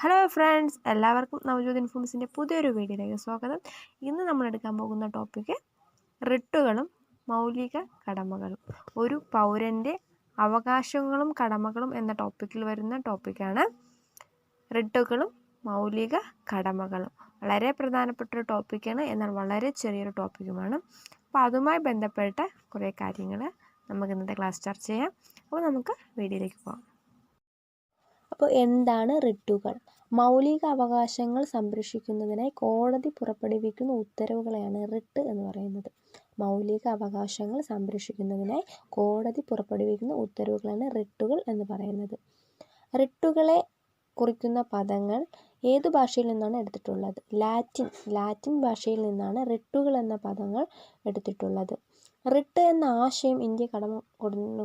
Hello friends എല്ലാവർക്കും നവജ്യോത് ഇൻഫോംസിന്റെ പുതിയൊരു വീഡിയോയിലേക്ക് സ്വാഗതം. ഇന്ന് നമ്മൾ എടുക്കാൻ പോകുന്ന ടോപ്പിക്ക് റിട്ടുകളും മൗലിക കടമകളും. ഒരു പൗരന്റെ അവകാശങ്ങളും കടമകളും എന്ന ടോപ്പിക്കിൽ വരുന്ന ടോപ്പിക്കാണ് റിട്ടുകളും മൗലിക കടമകളും. വളരെ പ്രധാനപ്പെട്ട ഒരു ടോപ്പിക്കാണ് എന്നാൽ വളരെ ചെറിയൊരു ടോപ്പിക്കുമാണ് അപ്പോൾ അതുമായി ബന്ധപ്പെട്ട കുറേ കാര്യങ്ങൾ നമുക്ക് ഇന്നത്തെ ക്ലാസ് ചർച്ച ചെയ്യാം. അപ്പോൾ നമുക്ക് വീഡിയോയിലേക്ക് പോകാം അപ്പോൾ എന്താണ് റിട്ടുകൾ? മൗലിക അവകാശങ്ങൾ സംരക്ഷിക്കുന്നതിനായി കോടതി പുറപ്പെടുവിക്കുന്ന ഉത്തരവുകളെയാണ് റിട്ട് എന്ന് പറയുന്നത്. മൗലിക അവകാശങ്ങൾ സംരക്ഷിക്കുന്നതിനായി കോടതി പുറപ്പെടുവിക്കുന്ന ഉത്തരവുകളാണ് റിട്ടുകൾ എന്ന് പറയുന്നത്. റിട്ടുകളെ കുറിക്കുന്ന പദങ്ങൾ ഏത് ഭാഷയിൽ നിന്നാണ് എടുത്തിട്ടുള്ളത്? ലാറ്റിൻ ലാറ്റിൻ ഭാഷയിൽ നിന്നാണ് റിട്ടുകൾ എന്ന പദങ്ങൾ എടുത്തിട്ടുള്ളത്. റിട്ട് എന്ന ആശയം ഇന്ത്യ കടം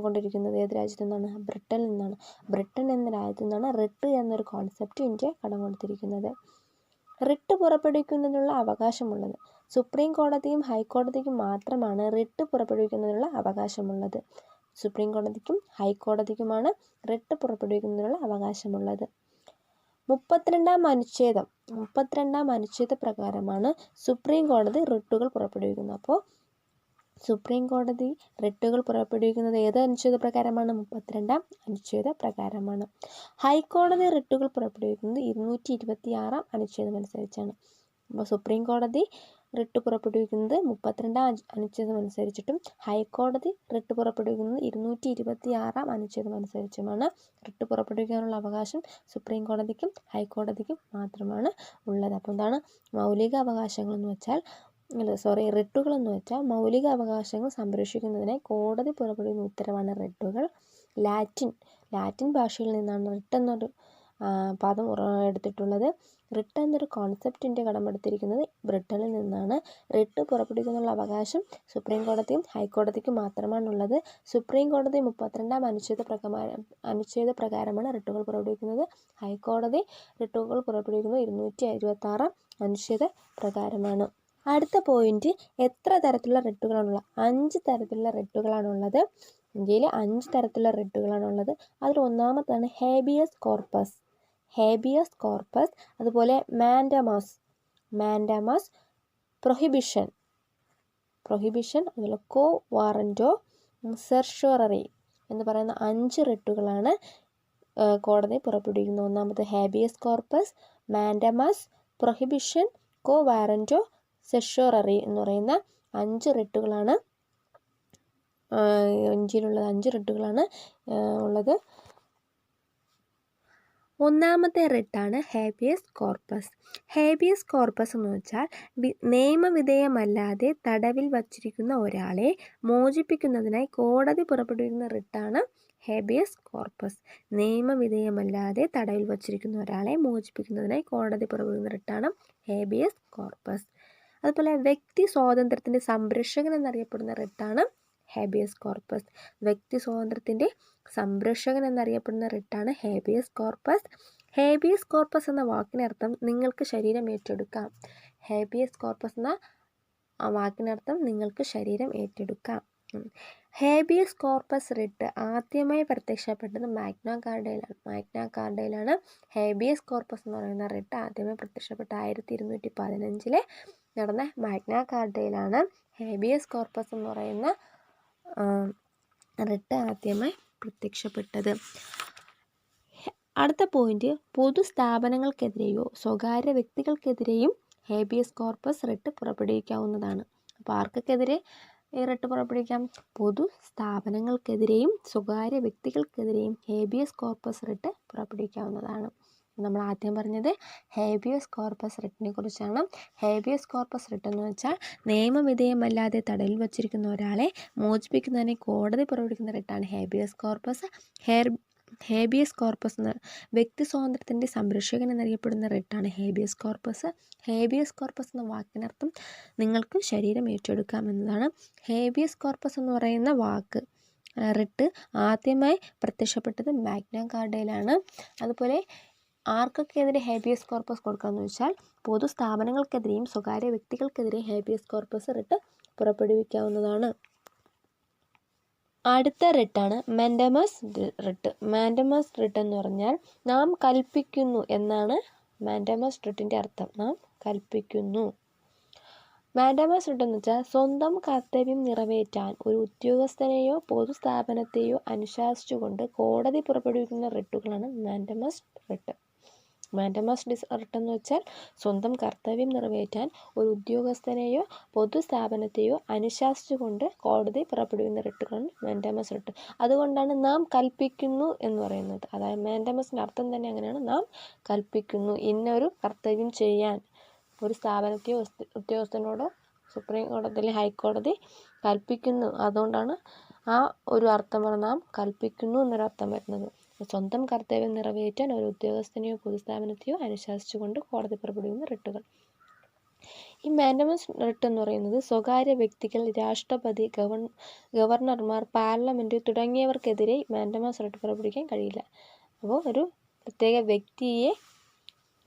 കൊണ്ടിരിക്കുന്നത് ഏത് രാജ്യത്തു നിന്നാണ്? ബ്രിട്ടനിൽ നിന്നാണ്. ബ്രിട്ടൻ എന്ന രാജ്യത്തു നിന്നാണ് റിട്ട് എന്നൊരു കോൺസെപ്റ്റ് ഇന്ത്യ കടം കൊടുത്തിരിക്കുന്നത് റിട്ട് പുറപ്പെടുവിക്കുന്നതിനുള്ള അവകാശമുള്ളത്. സുപ്രീം കോടതിയും ഹൈക്കോടതിക്കും മാത്രമാണ് റിട്ട് പുറപ്പെടുവിക്കുന്നതിനുള്ള അവകാശമുള്ളത്. സുപ്രീം കോടതിക്കും ഹൈക്കോടതിക്കുമാണ് റിട്ട് പുറപ്പെടുവിക്കുന്നതിനുള്ള അവകാശമുള്ളത്. മുപ്പത്തിരണ്ടാം അനുച്ഛേദം. മുപ്പത്തിരണ്ടാം അനുച്ഛേദ പ്രകാരമാണ് സുപ്രീം കോടതി റിട്ടുകൾ പുറപ്പെടുവിക്കുന്നത്. അപ്പോൾ സുപ്രീം കോടതി റിട്ടുകൾ പുറപ്പെടുവിക്കുന്നത് ഏത് അനുച്ഛേദ പ്രകാരമാണ്? മുപ്പത്തിരണ്ടാം അനുച്ഛേദ പ്രകാരമാണ്. ഹൈക്കോടതി റിട്ടുകൾ പുറപ്പെടുവിക്കുന്നത് ഇരുന്നൂറ്റി ഇരുപത്തി ആറാം അനുച്ഛേദം അനുസരിച്ചാണ് അപ്പോൾ സുപ്രീം കോടതി റിട്ട് പുറപ്പെടുവിക്കുന്നത് മുപ്പത്തിരണ്ടാം അനുച്ഛേദം അനുസരിച്ചിട്ടും ഹൈക്കോടതി റിട്ട് പുറപ്പെടുവിക്കുന്നത് ഇരുന്നൂറ്റി ഇരുപത്തി ആറാം അനുച്ഛേദം അനുസരിച്ചുമാണ് റിട്ട് പുറപ്പെടുവിക്കാനുള്ള അവകാശം സുപ്രീം കോടതിക്കും ഹൈക്കോടതിക്കും മാത്രമാണ് ഉള്ളത്. അപ്പോൾ എന്താണ്? മൗലിക അവകാശങ്ങൾ എന്ന് വെച്ചാൽ അല്ല സോറി റിട്ടുകൾ എന്ന് വെച്ചാൽ മൗലിക അവകാശങ്ങൾ സംരക്ഷിക്കുന്നതിന് കോടതി പുറപ്പെടുവിക്കുന്ന ഉത്തരവാണ് റിട്ടുകൾ ലാറ്റിൻ ലാറ്റിൻ ഭാഷയിൽ നിന്നാണ് റിട്ട് എന്നൊരു പദം എടുത്തിട്ടുള്ളത്. റിട്ട് എന്നൊരു കോൺസെപ്റ്റിന്റെ കടമെടുത്തിരിക്കുന്നത് ബ്രിട്ടനിൽ നിന്നാണ്. റിട്ട് പുറപ്പെടുവിക്കാനുള്ള അവകാശം സുപ്രീം കോടതിയും ഹൈക്കോടതിക്കും മാത്രമാണുള്ളത്. സുപ്രീം കോടതി മുപ്പത്തിരണ്ടാം അനുച്ഛേദ പ്രകാരം അനുച്ഛേദ പ്രകാരമാണ് റിട്ടുകൾ പുറപ്പെടുവിക്കുന്നത്. ഹൈക്കോടതി റിട്ടുകൾ പുറപ്പെടുവിക്കുന്നത് ഇരുന്നൂറ്റി അനുച്ഛേദ പ്രകാരമാണ്. അടുത്ത പോയിന്റ് എത്ര തരത്തിലുള്ള റെഡുകളാണുള്ളത് അഞ്ച് തരത്തിലുള്ള റെഡുകളാണുള്ളത് ഇന്ത്യയിൽ അഞ്ച് തരത്തിലുള്ള റെഡുകളാണുള്ളത് അതിൽ ഒന്നാമത്താണ് ഹേബിയസ് കോർപ്പസ് ഹേബിയസ് കോർപ്പസ് അതുപോലെ മാൻഡമാസ് മാൻഡമാസ് പ്രൊഹിബിഷൻ പ്രൊഹിബിഷൻ അതുപോലെ കോ വാറന്റോ സെർഷോററി എന്ന് പറയുന്ന അഞ്ച് റിട്ടുകളാണ് കോടതി പുറപ്പെടുവിക്കുന്നത്. ഒന്നാമത് habeas corpus mandamus prohibition quo warranto certiorari എന്ന് പറയുന്ന അഞ്ച് റിട്ടുകളാണ് ഇഞ്ചിയിലുള്ളത് അഞ്ച് റിട്ടുകളാണ് ഉള്ളത്. ഒന്നാമത്തെ റിട്ടാണ് ഹേബിയസ് കോർപ്പസ്. ഹേബിയസ് കോർപ്പസ് എന്ന് വെച്ചാൽ നിയമവിധേയമല്ലാതെ തടവിൽ വച്ചിരിക്കുന്ന ഒരാളെ മോചിപ്പിക്കുന്നതിനായി കോടതി പുറപ്പെടുവിക്കുന്ന റിട്ടാണ് ഹേബിയസ് കോർപ്പസ്. നിയമവിധേയമല്ലാതെ തടവിൽ വച്ചിരിക്കുന്ന ഒരാളെ മോചിപ്പിക്കുന്നതിനായി കോടതി പുറപ്പെടുവിക്കുന്ന റിട്ടാണ് ഹേബിയസ് കോർപ്പസ്. അതുപോലെ വ്യക്തി സ്വാതന്ത്ര്യത്തിന്റെ സംരക്ഷകൻ എന്നറിയപ്പെടുന്ന റിട്ടാണ് ഹേബിയസ് കോർപ്പസ്. വ്യക്തി സ്വാതന്ത്ര്യത്തിന്റെ സംരക്ഷകൻ എന്നറിയപ്പെടുന്ന റിട്ടാണ് ഹേബിയസ് കോർപ്പസ്. ഹേബിയസ് കോർപ്പസ് എന്ന വാക്കിനർത്ഥം നിങ്ങൾക്ക് ശരീരം ഏറ്റെടുക്കാം. ഹേബിയസ് കോർപ്പസ് എന്ന വാക്കിനർത്ഥം നിങ്ങൾക്ക് ശരീരം ഏറ്റെടുക്കാം. ഹേബിയസ് കോർപ്പസ് റിട്ട് ആദ്യമായി പ്രത്യക്ഷപ്പെട്ടത് മാഗ്ന കാർഡയിലാണ്. മാഗ്ന കാർഡയിലാണ് ഹേബിയസ് കോർപ്പസ് എന്ന് പറയുന്ന റിട്ട് ആദ്യമായി പ്രത്യക്ഷപ്പെട്ട ആയിരത്തി ഇരുന്നൂറ്റി പതിനഞ്ചിലെ നടന്ന മാഗ്ന കാർഡയിലാണ് ഹേബിയസ് കോർപ്പസ് എന്ന് പറയുന്ന റിട്ട് ആദ്യമായി പ്രത്യക്ഷപ്പെട്ടത്. അടുത്ത പോയിന്റ് പൊതു സ്ഥാപനങ്ങൾക്കെതിരെയോ സ്വകാര്യ വ്യക്തികൾക്കെതിരെയും ഹേബിയസ് കോർപ്പസ് റിട്ട് പുറപ്പെടുവിക്കാവുന്നതാണ്. അപ്പോൾ ആർക്കൊക്കെതിരെ ഈ റിട്ട് പുറപ്പെടുവിക്കാം? പൊതു സ്ഥാപനങ്ങൾക്കെതിരെയും സ്വകാര്യ വ്യക്തികൾക്കെതിരെയും ഹേബിയസ് കോർപ്പസ് റിട്ട് പുറപ്പെടുവിക്കാവുന്നതാണ്. നമ്മൾ ആദ്യം പറഞ്ഞത് ഹേബിയസ് കോർപ്പസ് റിട്ടിനെ കുറിച്ചാണ്. ഹേബിയസ് കോർപ്പസ് റിട്ട് എന്ന് വെച്ചാൽ നിയമവിധേയമല്ലാതെ തടവിൽ വച്ചിരിക്കുന്ന ഒരാളെ മോചിപ്പിക്കുന്നതിനെ കോടതി പുറപ്പെടുവിക്കുന്ന റിട്ടാണ് ഹേബിയസ് കോർപ്പസ്. ഹെയർ ഹേബിയസ് കോർപ്പസ് എന്ന വ്യക്തി സ്വാതന്ത്ര്യത്തിന്റെ സംരക്ഷകൻ എന്നറിയപ്പെടുന്ന റിട്ടാണ് ഹേബിയസ് കോർപ്പസ്. ഹേബിയസ് കോർപ്പസ് എന്ന വാക്കിനർത്ഥം നിങ്ങൾക്ക് ശരീരം ഏറ്റെടുക്കാം എന്നതാണ്. ഹേബിയസ് കോർപ്പസ് എന്ന് പറയുന്ന വാക്ക് റിട്ട് ആദ്യമായി പ്രത്യക്ഷപ്പെട്ടത് മാഗ്ന കാർഡയിലാണ് അതുപോലെ ആർക്കൊക്കെതിരെ ഹേബിയസ് കോർപ്പസ് കൊടുക്കാമെന്ന് വെച്ചാൽ പൊതു സ്ഥാപനങ്ങൾക്കെതിരെയും സ്വകാര്യ വ്യക്തികൾക്കെതിരെ ഹേബിയസ് കോർപ്പസ് റിട്ട് പുറപ്പെടുവിക്കാവുന്നതാണ്. അടുത്ത റിട്ടാണ് മാൻഡമസ് റിട്ട് മാൻഡമസ് റിട്ട് എന്ന് പറഞ്ഞാൽ നാം കൽപ്പിക്കുന്നു എന്നാണ് മാൻഡമസ് റിട്ടിന്റെ അർത്ഥം. നാം കൽപ്പിക്കുന്നു. മാൻഡമസ് റിട്ട് എന്ന് വെച്ചാൽ സ്വന്തം കർത്തവ്യം നിറവേറ്റാൻ ഒരു ഉദ്യോഗസ്ഥനെയോ പൊതുസ്ഥാപനത്തെയോ അനുശാസിച്ചുകൊണ്ട് കോടതി പുറപ്പെടുവിക്കുന്ന റിട്ടുകളാണ് mandamus writ mandamus this writ എന്ന് വെച്ചാൽ സ്വന്തം കർത്തവ്യം നിറവേറ്റാൻ ഒരു ഉദ്യോഗസ്ഥനെയോ പൊതുസ്ഥാപനത്തെയോ അനുശാസിച്ചുകൊണ്ട് കോടതി പുറപ്പെടുവിക്കുന്ന റിട്ടുകളാണ് മാൻഡമസ് റിട്ട്. അതുകൊണ്ടാണ് നാം കൽപ്പിക്കുന്നു എന്ന് പറയുന്നത്. അതായത് മാൻഡമസിന്റെ അർത്ഥം തന്നെ അങ്ങനെയാണ്. നാം കൽപ്പിക്കുന്നു. ഇന്നൊരു കർത്തവ്യം ചെയ്യാൻ ഒരു സ്ഥാപനത്തെയോ ഉദ്യോഗസ്ഥനോടോ സുപ്രീം കോടതി ഹൈക്കോടതി കൽപ്പിക്കുന്നു. അതുകൊണ്ടാണ് ആ ഒരു അർത്ഥം നാം കൽപ്പിക്കുന്നു എന്നൊരർത്ഥം വരുന്നത്. സ്വന്തം കർത്തവ്യം നിറവേറ്റാൻ ഒരു ഉദ്യോഗസ്ഥനെയോ പൊതുസ്ഥാപനത്തെയോ അനുശാസിച്ചുകൊണ്ട് കോടതി പുറപ്പെടുവിക്കുന്ന റിട്ടുകൾ. ഈ മാൻഡമസ് റിട്ട് എന്ന് പറയുന്നത് സ്വകാര്യ വ്യക്തികൾ രാഷ്ട്രപതി ഗവൺ ഗവർണർമാർ പാർലമെന്റ് തുടങ്ങിയവർക്കെതിരെ മാൻഡമസ് റിട്ട് പുറപ്പെടുവിക്കാൻ കഴിയില്ല. അപ്പോൾ ഒരു പ്രത്യേക വ്യക്തിയെ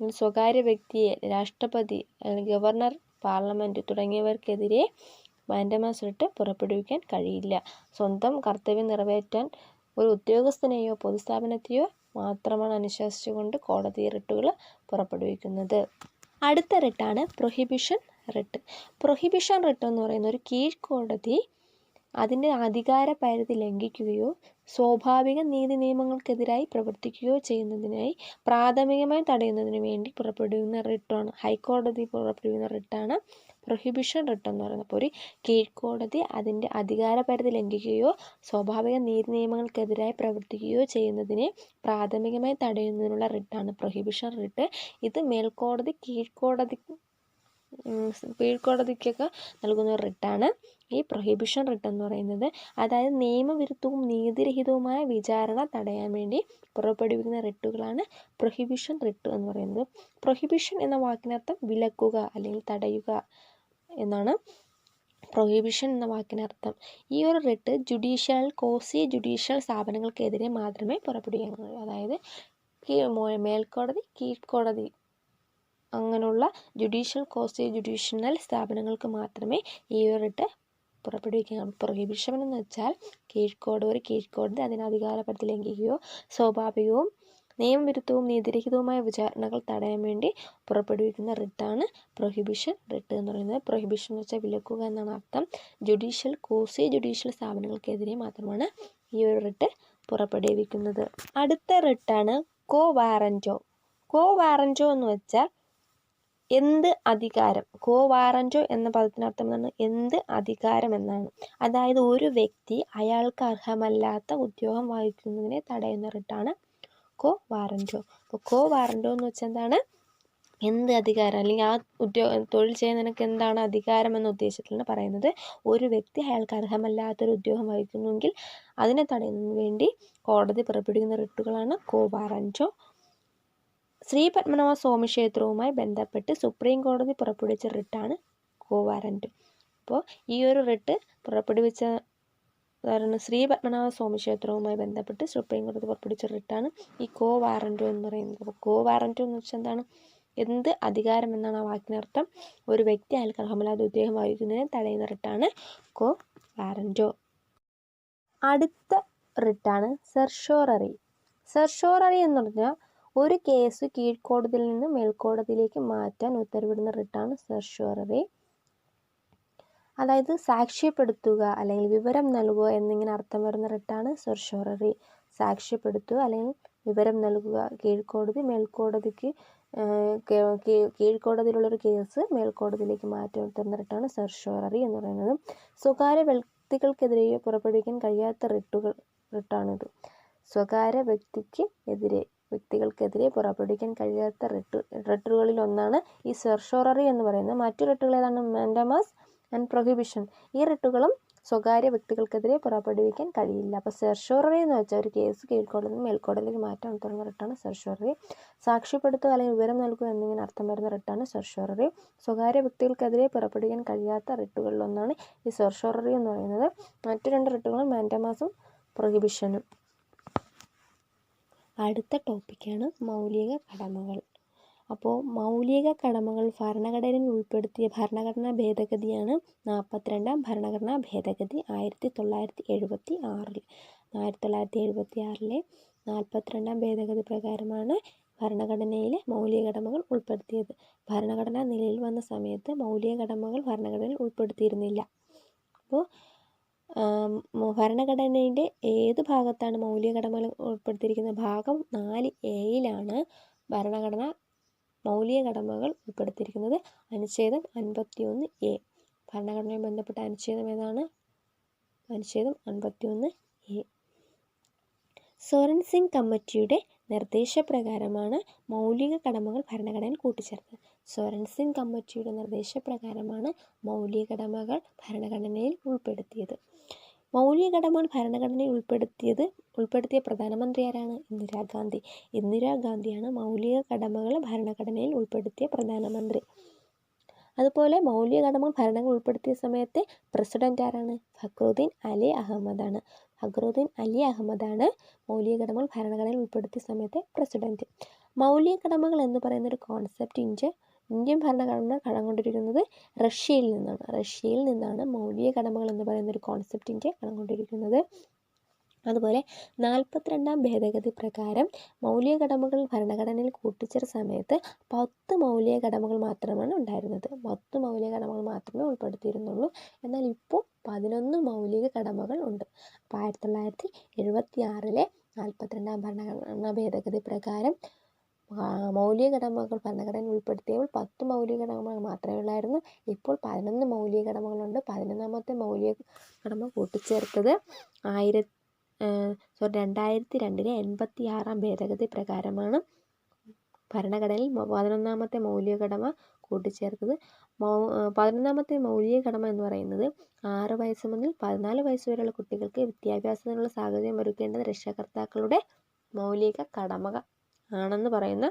സ്വകാര്യ വ്യക്തിയെ രാഷ്ട്രപതി അല്ലെങ്കിൽ ഗവർണർ പാർലമെന്റ് തുടങ്ങിയവർക്കെതിരെ മാൻഡമസ് റിട്ട് പുറപ്പെടുവിക്കാൻ കഴിയില്ല. സ്വന്തം കർത്തവ്യം നിറവേറ്റാൻ ഒരു ഉദ്യോഗസ്ഥനെയോ പൊതുസ്ഥാപനത്തെയോ മാത്രമാണ് അനുശാസിച്ചുകൊണ്ട് കോടതി റിട്ടുകൾ പുറപ്പെടുവിക്കുന്നത്. അടുത്ത റിട്ടാണ് പ്രൊഹിബിഷൻ റിട്ട്. പ്രൊഹിബിഷൻ റിട്ട് എന്ന് പറയുന്ന ഒരു കീഴ്ക്കോടതി അതിന്റെ അധികാര പരിധി ലംഘിക്കുകയോ സ്വാഭാവിക നീതി നിയമങ്ങൾക്കെതിരായി പ്രവർത്തിക്കുകയോ ചെയ്യുന്നതിനായി പ്രാഥമികമായി തടയുന്നതിന് വേണ്ടി പുറപ്പെടുവിക്കുന്ന റിട്ടാണ്. ഹൈക്കോടതി പുറപ്പെടുവിക്കുന്ന റിട്ടാണ് പ്രൊഹിബിഷൻ റിട്ട് എന്ന് പറയുന്നത്. അപ്പോൾ ഒരു കീഴ്ക്കോടതി അതിന്റെ അധികാര പരിധി ലംഘിക്കുകയോ സ്വാഭാവിക നീതി നിയമങ്ങൾക്കെതിരായി പ്രവർത്തിക്കുകയോ ചെയ്യുന്നതിനെ പ്രാഥമികമായി തടയുന്നതിനുള്ള റിട്ടാണ് പ്രൊഹിബിഷൻ റിട്ട് ഇത് മേൽക്കോടതി കീഴ്ക്കോടതി കീഴ്ക്കോടതിക്കൊക്കെ നൽകുന്ന ഒരു റിട്ടാണ് ഈ പ്രൊഹിബിഷൻ റിട്ട് എന്ന് പറയുന്നത് അതായത് നിയമവിരുദ്ധവും നീതിരഹിതവുമായ വിചാരണ തടയാൻ വേണ്ടി പുറപ്പെടുവിക്കുന്ന റിട്ടുകളാണ് പ്രൊഹിബിഷൻ റിട്ട് എന്ന് പറയുന്നത്. പ്രൊഹിബിഷൻ എന്ന വാക്കിനർത്ഥം വിലക്കുക അല്ലെങ്കിൽ തടയുക എന്നാണ് പ്രൊഹിബിഷൻ എന്ന വാക്കിനർത്ഥം ഈ ഒരു റിട്ട് ജുഡീഷ്യൽ കോസി ജുഡീഷ്യൽ സ്ഥാപനങ്ങൾക്കെതിരെ മാത്രമേ പുറപ്പെടുകയുള്ളൂ അതായത് മേൽക്കോടതി കീഴ്ക്കോടതി അങ്ങനെയുള്ള ജുഡീഷ്യൽ കോസി ജുഡീഷ്യൽ സ്ഥാപനങ്ങൾക്ക് മാത്രമേ ഈ ഒരു റിട്ട് പുറപ്പെടുവിക്കാൻ പ്രൊഹിബിഷൻ എന്ന് വെച്ചാൽ കീഴ്ക്കോടതി ഒരു കീഴ്ക്കോടതി അതിന് ലംഘിക്കുകയോ സ്വാഭാവികവും നിയമവിരുദ്ധവും നീതിരഹിതവുമായ വിചാരണകൾ തടയാൻ വേണ്ടി പുറപ്പെടുവിക്കുന്ന റിട്ടാണ് പ്രൊഹിബിഷൻ റിട്ട് എന്ന് പറയുന്നത് പ്രൊഹിബിഷൻ എന്ന് വെച്ചാൽ വിലക്കുക എന്നാണ് അർത്ഥം. ജുഡീഷ്യൽ കോസി ജുഡീഷ്യൽ സ്ഥാപനങ്ങൾക്കെതിരെ മാത്രമാണ് ഈ ഒരു റിട്ട് പുറപ്പെടുവിക്കുന്നത്. അടുത്ത റിട്ടാണ് കോ വാറന്റോ കോ വാറന്റോ എന്ന് വെച്ചാൽ എന്ത് അധികാരം? കോ വാറന്റോ എന്ന പദത്തിനർത്ഥം എന്താണ് എന്ത് അധികാരം എന്നാണ്. അതായത് ഒരു വ്യക്തി അയാൾക്ക് അർഹമല്ലാത്ത ഉദ്യോഗം വഹിക്കുന്നതിനെ തടയുന്ന റിട്ടാണ് കോ വാറന്റോ അപ്പോൾ വാറന്റോ എന്ന് വെച്ചാൽ എന്താണ്? എന്ത് അധികാരം? അല്ലെങ്കിൽ ആ ഉദ്യോഗ തൊഴിൽ ചെയ്യാൻ നിനക്ക് എന്താണ് അധികാരം എന്ന ഉദ്ദേശത്തിലാണ് പറയുന്നത്? ഒരു വ്യക്തി അയാൾക്ക് അർഹമല്ലാത്തൊരു ഉദ്യോഗം വഹിക്കുന്നുവെങ്കിൽ അതിനെ തടയുന്നതിന് വേണ്ടി കോടതി പുറപ്പെടുവിക്കുന്ന റിട്ടുകളാണ് കോ വാറന്റോ ശ്രീ പത്മനാഭ സ്വാമി ക്ഷേത്രവുമായി ബന്ധപ്പെട്ട് സുപ്രീം കോടതി പുറപ്പെടുവിച്ച റിട്ടാണ് കോ വാറന്റ് അപ്പോൾ ഈ ഒരു റിട്ട് പുറപ്പെടുവിച്ച കാരണം ശ്രീ പത്മനാഭ സ്വാമി ക്ഷേത്രവുമായി ബന്ധപ്പെട്ട് സുപ്രീം കോടതി പുറപ്പെടുവിച്ച റിട്ടാണ് ഈ കോ വാറന്റോ എന്ന് പറയുന്നത്. അപ്പോൾ കോ വാറന്റോ എന്ന് വെച്ചാൽ എന്താണ്? എന്ത് അധികാരം എന്നാണ് ആ വാക്കിനർത്ഥം ഒരു വ്യക്തി അയാൾക്ക് അർഹമല്ലാതെ ഉദ്യോഗം വഹിക്കുന്നതിനെ തടയുന്ന റിട്ടാണ് കോ വാറന്റോ അടുത്ത റിട്ടാണ് സെർഷോററി. സെർഷോററി എന്ന് പറഞ്ഞാൽ ഒരു കേസ് കീഴ്ക്കോടതിയിൽ നിന്ന് മേൽക്കോടതിയിലേക്ക് മാറ്റാൻ ഉത്തരവിടുന്ന റിട്ടാണ് സെർഷോററി. അതായത് സാക്ഷ്യപ്പെടുത്തുക അല്ലെങ്കിൽ വിവരം നൽകുക എന്നിങ്ങനെ അർത്ഥം വരുന്ന റിട്ടാണ് സെർഷോററി സാക്ഷ്യപ്പെടുത്തുക അല്ലെങ്കിൽ വിവരം നൽകുക. കീഴ്ക്കോടതി മേൽക്കോടതിക്ക് കീഴ്ക്കോടതിയിലുള്ളൊരു കേസ് മേൽക്കോടതിയിലേക്ക് മാറ്റി തരുന്ന റിട്ടാണ് സെർഷോററി എന്ന് പറയുന്നത്. സ്വകാര്യ വ്യക്തികൾക്കെതിരെ പുറപ്പെടുവിക്കാൻ കഴിയാത്ത റിട്ടുകൾ റിട്ടാണിത്. സ്വകാര്യ വ്യക്തിക്ക് എതിരെ വ്യക്തികൾക്കെതിരെ പുറപ്പെടുവിക്കാൻ കഴിയാത്ത റിട്ട് റിട്ടുകളിൽ ഒന്നാണ് ഈ സെർഷോററി എന്ന് പറയുന്നത്. മറ്റു റിട്ടുകൾ ഏതാണ്? മാൻഡമാസ് ആൻഡ് പ്രൊഹിബിഷൻ ഈ റിട്ടുകളും സ്വകാര്യ വ്യക്തികൾക്കെതിരെ പുറപ്പെടുവിക്കാൻ കഴിയില്ല. അപ്പോൾ സെർഷോററി എന്ന് വെച്ചാൽ ഒരു കേസ് കീഴ്ക്കോടതി നിന്ന് മേൽക്കോടതിയിലേക്ക് മാറ്റാൻ തുടങ്ങുന്ന റിട്ടാണ് സെർഷോററി സാക്ഷ്യപ്പെടുത്തുക അല്ലെങ്കിൽ വിവരം നൽകുക എന്നിങ്ങനെ അർത്ഥം വരുന്ന റിട്ടാണ് സെർഷോററി സ്വകാര്യ വ്യക്തികൾക്കെതിരെ പുറപ്പെടുവിക്കാൻ കഴിയാത്ത റിട്ടുകളിലൊന്നാണ് ഈ സെർഷോററി എന്ന് പറയുന്നത്. മറ്റു രണ്ട് റിട്ടുകളും മാൻഡമാസും പ്രൊഹിബിഷനും അടുത്ത ടോപ്പിക്കാണ് മൗലിക കടമകൾ. അപ്പോൾ മൗലിക കടമകൾ ഭരണഘടനയിൽ ഉൾപ്പെടുത്തിയ ഭരണഘടനാ ഭേദഗതിയാണ് നാൽപ്പത്തിരണ്ടാം ഭരണഘടനാ ഭേദഗതി ആയിരത്തി തൊള്ളായിരത്തി എഴുപത്തി ആറിൽ ആയിരത്തി തൊള്ളായിരത്തി എഴുപത്തി ആറിലെ നാൽപ്പത്തിരണ്ടാം ഭേദഗതി പ്രകാരമാണ് ഭരണഘടനയിലെ മൗലിക കടമകൾ ഉൾപ്പെടുത്തിയത്. ഭരണഘടന നിലവിൽ വന്ന സമയത്ത് മൗലിക കടമകൾ ഭരണഘടനയിൽ ഉൾപ്പെടുത്തിയിരുന്നില്ല. അപ്പോൾ ഭരണഘടനയുടെ ഏത് ഭാഗത്താണ് മൗലിക കടമകൾ ഉൾപ്പെടുത്തിയിരിക്കുന്നത് ഭാഗം? നാല് എയിലാണ് ഭരണഘടന മൗലിക കടമകൾ ഉൾപ്പെടുത്തിയിരിക്കുന്നത് അനുച്ഛേദം അൻപത്തിയൊന്ന് എ. ഭരണഘടനയുമായി ബന്ധപ്പെട്ട അനുച്ഛേദം ഏതാണ്? അനുച്ഛേദം അൻപത്തിയൊന്ന് എ. സോറൻ സിംഗ് കമ്മിറ്റിയുടെ നിർദ്ദേശപ്രകാരമാണ് മൗലിക കടമകൾ ഭരണഘടനയിൽ കൂട്ടിച്ചേർത്തത്. സോറൻ സിംഗ് കമ്മിറ്റിയുടെ നിർദ്ദേശപ്രകാരമാണ് മൗലിക കടമകൾ ഭരണഘടനയിൽ ഉൾപ്പെടുത്തിയത്. മൗലിക കടമകൾ ഭരണഘടനയിൽ ഉൾപ്പെടുത്തിയത്. ഉൾപ്പെടുത്തിയ പ്രധാനമന്ത്രി ആരാണ്? ഇന്ദിരാഗാന്ധി ഇന്ദിരാഗാന്ധിയാണ് മൗലിക കടമകൾ ഭരണഘടനയിൽ ഉൾപ്പെടുത്തിയ പ്രധാനമന്ത്രി. അതുപോലെ മൗലിക കടമകൾ ഭരണഘടന ഉൾപ്പെടുത്തിയ സമയത്തെ പ്രസിഡന്റ് ആരാണ്? ഫക്രുദ്ദീൻ അലി അഹമ്മദാണ്. ഫക്രുദ്ദീൻ അലി അഹമ്മദാണ് മൗലിക കടമകൾ ഭരണഘടനയിൽ ഉൾപ്പെടുത്തിയ സമയത്തെ പ്രസിഡന്റ്. മൗലിക കടമകൾ എന്ന് പറയുന്ന ഒരു കോൺസെപ്റ്റ് ഇന്ത്യ ഇന്ത്യൻ ഭരണഘടന കടം കൊണ്ടിരിക്കുന്നത് റഷ്യയിൽ നിന്നാണ്. റഷ്യയിൽ നിന്നാണ് മൗലിക കടമകൾ എന്ന് പറയുന്ന ഒരു കോൺസെപ്റ്റ് ഇന്ത്യ കടം കൊണ്ടിരിക്കുന്നത് അതുപോലെ നാൽപ്പത്തിരണ്ടാം ഭേദഗതി പ്രകാരം മൗലിക കടമകൾ ഭരണഘടനയിൽ കൂട്ടിച്ചേർത്ത സമയത്ത് പത്ത് മൗലിക കടമകൾ മാത്രമാണ് ഉണ്ടായിരുന്നത്. പത്ത് മൗലിക കടമകൾ മാത്രമേ ഉൾപ്പെടുത്തിയിരുന്നുള്ളൂ. എന്നാൽ ഇപ്പോൾ പതിനൊന്ന് മൗലിക കടമകൾ ഉണ്ട്. അപ്പോൾ ആയിരത്തി തൊള്ളായിരത്തി എഴുപത്തി ആറിലെ നാൽപ്പത്തിരണ്ടാം ഭരണഘടനാ ഭേദഗതി പ്രകാരം മൗലിക കടമകൾ ഭരണഘടനയിൽ ഉൾപ്പെടുത്തിയപ്പോൾ പത്ത് മൗലിക കടമകൾ മാത്രമേ ഉള്ളായിരുന്നു. ഇപ്പോൾ പതിനൊന്ന് മൗലിക കടമകളുണ്ട് പതിനൊന്നാമത്തെ മൗലിക കടമ കൂട്ടിച്ചേർത്തത് ആയിരത്തി സോറി രണ്ടായിരത്തി രണ്ടിലെ എൺപത്തി ആറാം ഭേദഗതി പ്രകാരമാണ് ഭരണഘടനയിൽ പതിനൊന്നാമത്തെ മൗലിക കടമ കൂട്ടിച്ചേർത്തത്. മൗ പതിനൊന്നാമത്തെ മൗലിക കടമ എന്ന് പറയുന്നത് ആറ് വയസ്സ് മുതൽ പതിനാല് വയസ്സ് വരെയുള്ള കുട്ടികൾക്ക് വിദ്യാഭ്യാസത്തിനുള്ള സാഹചര്യം ഒരുക്കേണ്ടത് രക്ഷകർത്താക്കളുടെ മൗലിക കടമ ആണെന്ന് പറയുന്ന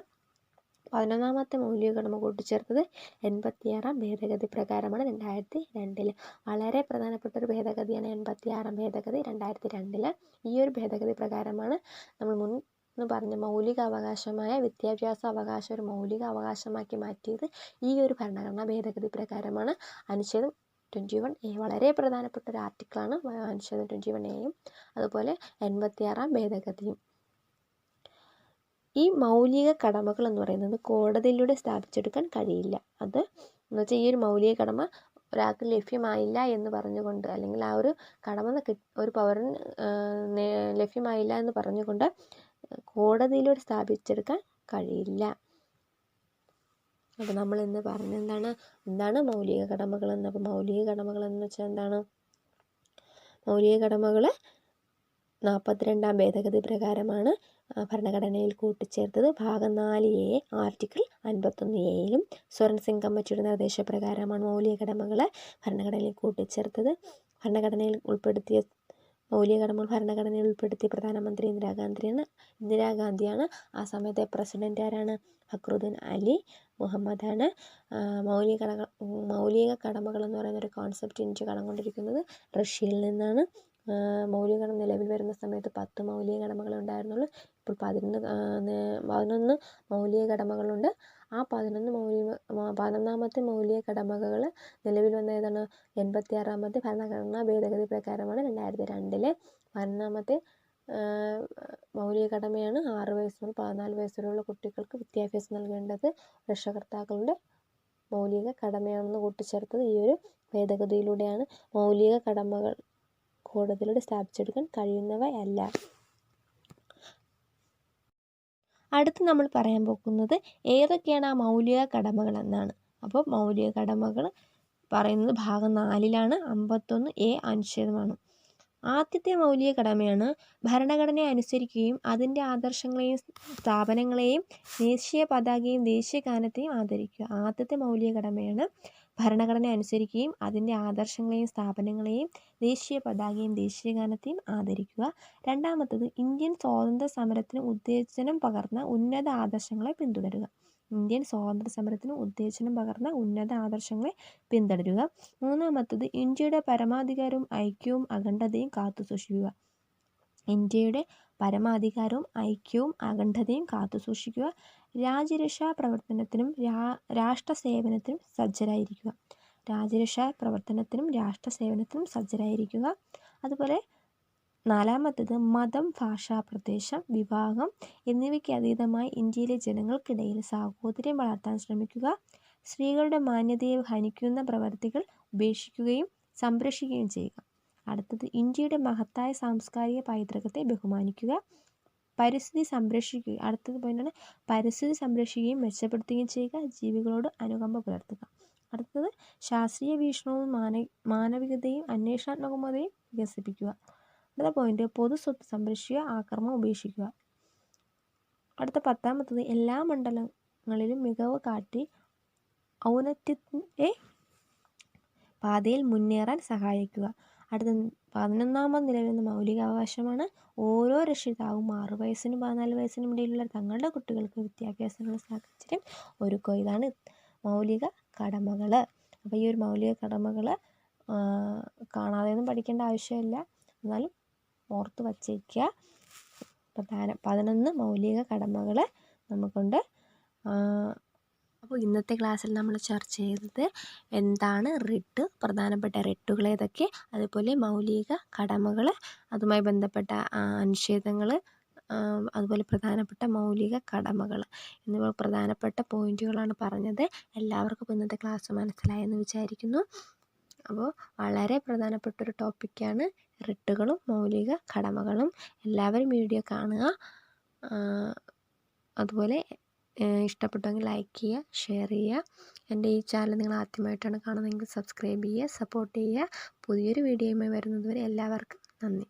പതിനൊന്നാമത്തെ മൗലിക കൂട്ടിച്ചേർത്തത് എൺപത്തിയാറാം ഭേദഗതി പ്രകാരമാണ് രണ്ടായിരത്തി രണ്ടിൽ വളരെ പ്രധാനപ്പെട്ട ഒരു ഭേദഗതിയാണ് എൺപത്തിയാറാം ഭേദഗതി രണ്ടായിരത്തി രണ്ടിൽ ഈ ഒരു ഭേദഗതി പ്രകാരമാണ് നമ്മൾ മുൻ എന്ന് പറഞ്ഞ മൗലിക അവകാശമായ വിദ്യാഭ്യാസ അവകാശം ഒരു മൗലിക അവകാശമാക്കി മാറ്റിയത് ഈ ഒരു ഭരണഘടനാ ഭേദഗതി പ്രകാരമാണ്. അനുച്ഛേദം ട്വന്റി വൺ എ വളരെ പ്രധാനപ്പെട്ട ഒരു ആർട്ടിക്കിളാണ്. അനുച്ഛേദം ട്വന്റി വൺ എയും അതുപോലെ എൺപത്തിയാറാം ഭേദഗതിയും. ഈ മൗലിക കടമകൾ എന്ന് പറയുന്നത് കോടതിയിലൂടെ സ്ഥാപിച്ചെടുക്കാൻ കഴിയില്ല. അത് എന്ന് വെച്ചാൽ ഈ ഒരു മൗലിക കടമ ഒരാൾക്ക് ലഭ്യമായില്ല എന്ന് പറഞ്ഞുകൊണ്ട് അല്ലെങ്കിൽ ആ ഒരു കടമ ഒരു പൗരൻ ലഭ്യമായില്ല എന്ന് പറഞ്ഞുകൊണ്ട് കോടതിയിലൂടെ സ്ഥാപിച്ചെടുക്കാൻ കഴിയില്ല. അപ്പോൾ നമ്മൾ ഇന്ന് പറഞ്ഞ എന്താണ്? എന്താണ് മൗലിക കടമകൾ എന്ന്? അപ്പോൾ മൗലിക കടമകൾ എന്ന് വെച്ചാൽ എന്താണ്? മൗലിക കടമകൾ നാൽപ്പത്തിരണ്ടാം ഭേദഗതി പ്രകാരമാണ് ഭരണഘടനയിൽ കൂട്ടിച്ചേർത്തത് ഭാഗം നാല് എ ആർട്ടിക്കിൾ അൻപത്തൊന്ന് എയിലും സ്വരൺ സിംഗ് കമ്മിറ്റിയുടെ നിർദ്ദേശപ്രകാരമാണ് മൗലിക കടമകൾ ഭരണഘടനയിൽ കൂട്ടിച്ചേർത്തത്. ഭരണഘടനയിൽ ഉൾപ്പെടുത്തിയ മൗലിക കടമകൾ ഭരണഘടനയിൽ ഉൾപ്പെടുത്തിയ പ്രധാനമന്ത്രി ഇന്ദിരാഗാന്ധിയാണ് ഇന്ദിരാഗാന്ധിയാണ്. ആ സമയത്തെ പ്രസിഡന്റ് ആരാണ്? ഫക്രുദ്ദീൻ അലി മുഹമ്മദാണ്. മൗലിക മൗലിക കടമകൾ എന്ന് പറയുന്ന ഒരു കോൺസെപ്റ്റ് ഇന്ത്യ കടം കൊണ്ടിരിക്കുന്നത് റഷ്യയിൽ നിന്നാണ്. മൗലിക കടം നിലവിൽ വരുന്ന സമയത്ത് പത്ത് മൗലിക കടമകൾ ഉണ്ടായിരുന്നുള്ളൂ. ഇപ്പോൾ പതിനൊന്ന് പതിനൊന്ന് മൗലിക കടമകളുണ്ട് ആ പതിനൊന്ന് മൗലിക പതിനൊന്നാമത്തെ മൗലിക കടമകൾ നിലവിൽ വന്ന ഏതാണ്? എൺപത്തി ആറാമത്തെ ഭരണഘടനാ ഭേദഗതി പ്രകാരമാണ് രണ്ടായിരത്തി രണ്ടിലെ പതിനൊന്നാമത്തെ മൗലിക കടമയാണ് ആറ് വയസ്സ് മുതൽ പതിനാല് വയസ്സ് കുട്ടികൾക്ക് വിദ്യാഭ്യാസം നൽകേണ്ടത് രക്ഷകർത്താക്കളുടെ മൗലിക കടമയാണെന്ന് കൂട്ടിച്ചേർത്തത് ഈ ഒരു ഭേദഗതിയിലൂടെയാണ്. മൗലിക കടമകൾ കോടതിയിലൂടെ സ്ഥാപിച്ചെടുക്കാൻ കഴിയുന്നവയല്ല. അടുത്ത് നമ്മൾ പറയാൻ പോകുന്നത് ഏതൊക്കെയാണ് ആ മൗലിക കടമകൾ എന്നാണ്. അപ്പോൾ മൗലിക കടമകൾ പറയുന്നത് ഭാഗം നാലിലാണ് അമ്പത്തൊന്ന് എ അനുച്ഛേദമാണ്. ആദ്യത്തെ മൗലിക കടമയാണ് ഭരണഘടനയെ അനുസരിക്കുകയും അതിന്റെ ആദർശങ്ങളെയും സ്ഥാപനങ്ങളെയും ദേശീയ പതാകയും ദേശീയ ഗാനത്തെയും ആദരിക്കുക. ആദ്യത്തെ മൗലിക കടമയാണ് ഭരണഘടന അനുസരിക്കുകയും അതിന്റെ ആദർശങ്ങളെയും സ്ഥാപനങ്ങളെയും ദേശീയ പതാകയും ദേശീയ ഗാനത്തെയും ആദരിക്കുക. രണ്ടാമത്തത് ഇന്ത്യൻ സ്വാതന്ത്ര്യ സമരത്തിന് ഉത്തേജനം പകർന്ന ഉന്നത ആദർശങ്ങളെ പിന്തുടരുക. ഇന്ത്യൻ സ്വാതന്ത്ര്യ സമരത്തിന് ഉത്തേജനം പകർന്ന ഉന്നത ആദർശങ്ങളെ പിന്തുടരുക. മൂന്നാമത്തത് ഇന്ത്യയുടെ പരമാധികാരവും ഐക്യവും അഖണ്ഡതയും കാത്തുസൂക്ഷിക്കുക. ഇന്ത്യയുടെ പരമാധികാരവും ഐക്യവും അഖണ്ഡതയും കാത്തുസൂക്ഷിക്കുക രാജ്യരക്ഷാ പ്രവർത്തനത്തിനും രാ രാഷ്ട്ര സേവനത്തിനും സജ്ജരായിരിക്കുക. രാജ്യരക്ഷാ പ്രവർത്തനത്തിനും രാഷ്ട്ര സേവനത്തിനും സജ്ജരായിരിക്കുക. അതുപോലെ നാലാമത്തത് മതം ഭാഷ പ്രദേശം വിഭാഗം എന്നിവയ്ക്ക് അതീതമായി ഇന്ത്യയിലെ ജനങ്ങൾക്കിടയിൽ സാഹോദര്യം വളർത്താൻ ശ്രമിക്കുക. സ്ത്രീകളുടെ മാന്യതയെ ഹനിക്കുന്ന പ്രവർത്തികൾ ഉപേക്ഷിക്കുകയും സംരക്ഷിക്കുകയും ചെയ്യുക. അടുത്തത് ഇന്ത്യയുടെ മഹത്തായ സാംസ്കാരിക പൈതൃകത്തെ ബഹുമാനിക്കുക പരിസ്ഥിതി സംരക്ഷിക്കുക. അടുത്തത് പോയിന്റാണ് പരിസ്ഥിതി സംരക്ഷിക്കുകയും മെച്ചപ്പെടുത്തുകയും ചെയ്യുക ജീവികളോട് അനുകമ്പ പുലർത്തുക. അടുത്തത് ശാസ്ത്രീയ വീക്ഷണവും മാന മാനവികതയും അന്വേഷണാത്മകതയും വികസിപ്പിക്കുക. അടുത്ത പോയിന്റ് പൊതു സ്വത്ത് സംരക്ഷിക്കുക ആക്രമണം ഉപേക്ഷിക്കുക. അടുത്ത പത്താമത്തത് എല്ലാ മണ്ഡലങ്ങളിലും മികവ് കാട്ടി ഔന്നത്യത്തിന്റെ പാതയിൽ മുന്നേറാൻ സഹായിക്കുക. അടുത്ത പതിനൊന്നാമത് നിലവിലുന്ന മൗലിക അവകാശമാണ് ഓരോ രക്ഷിതാവും ആറ് വയസ്സിനും പതിനാല് വയസ്സിനും ഇടയിലുള്ള തങ്ങളുടെ കുട്ടികൾക്ക് വിദ്യാഭ്യാസത്തിനുള്ള സാഹചര്യം ഒരുക്കുക. ഇതാണ് മൗലിക കടമകൾ അപ്പോൾ ഈ ഒരു മൗലിക കടമകൾ കാണാതെയൊന്നും പഠിക്കേണ്ട ആവശ്യമില്ല. എന്നാലും ഓർത്ത് വച്ചേക്കുക. പ്രധാന പതിനൊന്ന് മൗലിക കടമകൾ നമുക്കുണ്ട്. അപ്പോൾ ഇന്നത്തെ ക്ലാസ്സിൽ നമ്മൾ ചർച്ച ചെയ്തത് എന്താണ് റിട്ട് പ്രധാനപ്പെട്ട റിട്ടുകൾ ഏതൊക്കെ അതുപോലെ മൗലിക കടമകൾ അതുമായി ബന്ധപ്പെട്ട അനുച്ഛേദങ്ങൾ അതുപോലെ പ്രധാനപ്പെട്ട മൗലിക കടമകൾ എന്നിവ പ്രധാനപ്പെട്ട പോയിന്റുകളാണ് പറഞ്ഞത്. എല്ലാവർക്കും ഇന്നത്തെ ക്ലാസ് മനസ്സിലായെന്ന് വിചാരിക്കുന്നു. അപ്പോൾ വളരെ പ്രധാനപ്പെട്ട ഒരു ടോപ്പിക്കാണ് റിട്ടുകളും മൗലിക കടമകളും. എല്ലാവരും വീഡിയോ കാണുക. അതുപോലെ ഇഷ്ടപ്പെട്ടെങ്കിൽ ലൈക്ക് ചെയ്യുക ഷെയർ ചെയ്യുക. എന്റെ ഈ ചാനൽ നിങ്ങൾ ആദ്യമായിട്ടാണ് കാണുന്നതെങ്കിൽ സബ്സ്ക്രൈബ് ചെയ്യുക സപ്പോർട്ട് ചെയ്യുക. പുതിയൊരു വീഡിയോയുമായി വരുന്നതുവരെ എല്ലാവർക്കും നന്ദി.